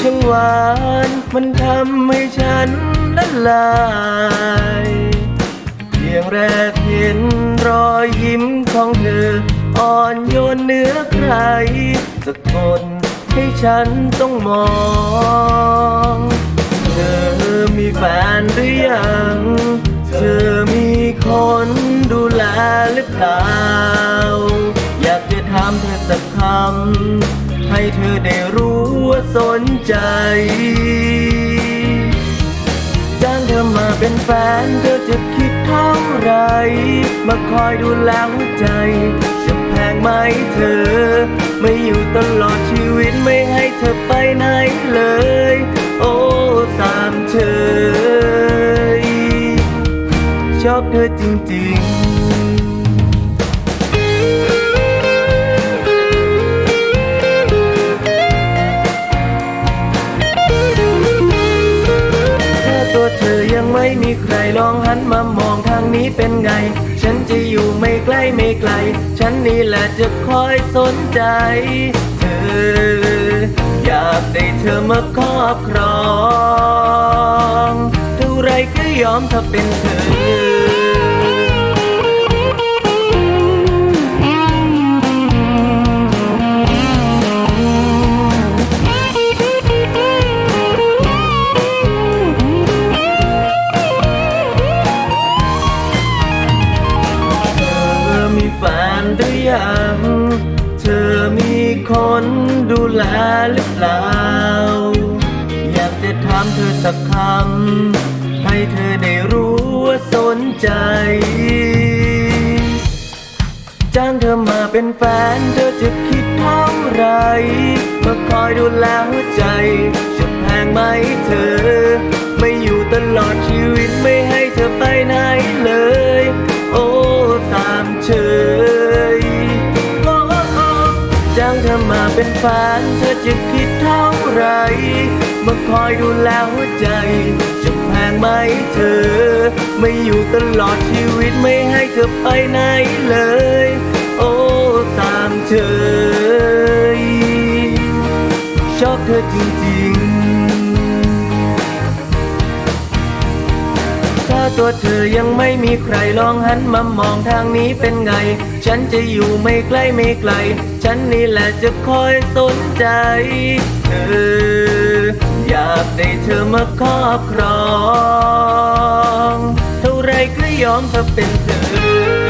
ช่างหวาน มันทำให้ฉันละลาย เพียงแรกเห็นรอยยิ้มของเธอ อ่อนโยนเหนื้อใคร สักคนให้ฉันต้องมอง เธอมีแฟนหรือยัง เธอมีคนดูแลหรือเปล่า อยากจะถามเธอสักคำให้เธอได้รู้ สนใจจ้างเธอมาเป็นแฟนเธอจะคิดเท่าไหรมาคอยดูแลหัวใจ จะแพงไหมเธอ ไม่อยู่ตลอดชีวิตไม่ให้เธอไปไหนเลย โอ้สามเชยชอบเธอจริงๆ ไม่มีใครลองหันมามองทางนี้เป็นไง ฉันจะอยู่ไม่ใกล้ไม่ไกล ฉันนี่แหละจะคอยสนใจ เธอ อยากได้เธอมาครอบครอง เท่าไรก็ยอมถ้าเป็นเธอ แฟนหรือยัง เธอมีคนดูแลหรือเปล่า อยากจะถามเธอสักคำ ให้เธอได้รู้ว่าสนใจ จ้างเธอมาเป็นแฟนเธอจะคิดเท่าไหรมาคอยดูแลหัวใจ จะแพงไหมเธอ เป็นแฟนเธอจะคิดเท่าไร มาคอยดูแลหัวใจ จะแพงไหมเธอ ไม่อยู่ตลอดชีวิตไม่ให้เธอไปไหนเลย โอ้สามเชยชอบเธอจริงๆ ตัวเธอยังไม่มีใครลองหันมามองทางนี้เป็นไง ฉันจะอยู่ไม่ใกล้ไม่ไกล ฉันนี่แหละจะคอยสนใจ เธอ อยากได้เธอมาครอบครอง เท่าไรก็ยอมถ้าเป็นเธอ